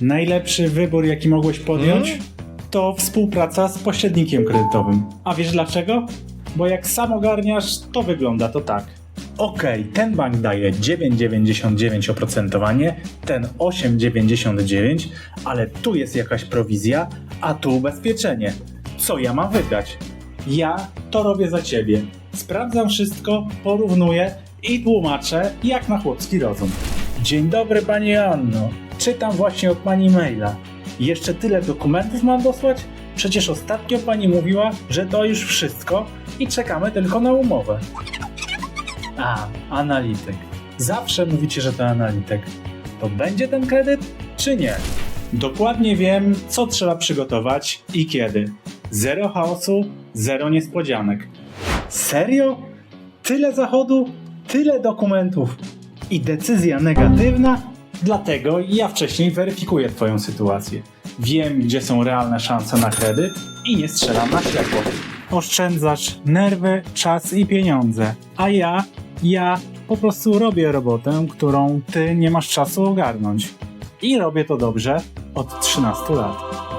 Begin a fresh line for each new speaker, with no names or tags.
Najlepszy wybór, jaki mogłeś podjąć,
Hmm?
to współpraca z pośrednikiem kredytowym. A wiesz dlaczego? Bo jak sam ogarniasz, to wygląda to tak. Okej, ten bank daje 9,99 oprocentowanie, ten 8,99, ale tu jest jakaś prowizja, a tu ubezpieczenie. Co ja mam wygrać? Ja to robię za ciebie. Sprawdzam wszystko, porównuję i tłumaczę jak na chłopski rozum. Dzień dobry Pani Anno. Czytam właśnie od Pani maila. Jeszcze tyle dokumentów mam dosłać? Przecież ostatnio Pani mówiła, że to już wszystko i czekamy tylko na umowę. A, analityk. Zawsze mówicie, że to analityk. To będzie ten kredyt, czy nie? Dokładnie wiem, co trzeba przygotować i kiedy. Zero chaosu, zero niespodzianek. Serio? Tyle zachodu, tyle dokumentów i decyzja negatywna? Dlatego ja wcześniej weryfikuję Twoją sytuację. Wiem, gdzie są realne szanse na kredyt i nie strzelam na ślepo. Oszczędzasz nerwy, czas i pieniądze, a ja, ja po prostu robię robotę, którą Ty nie masz czasu ogarnąć. I robię to dobrze od 13 lat.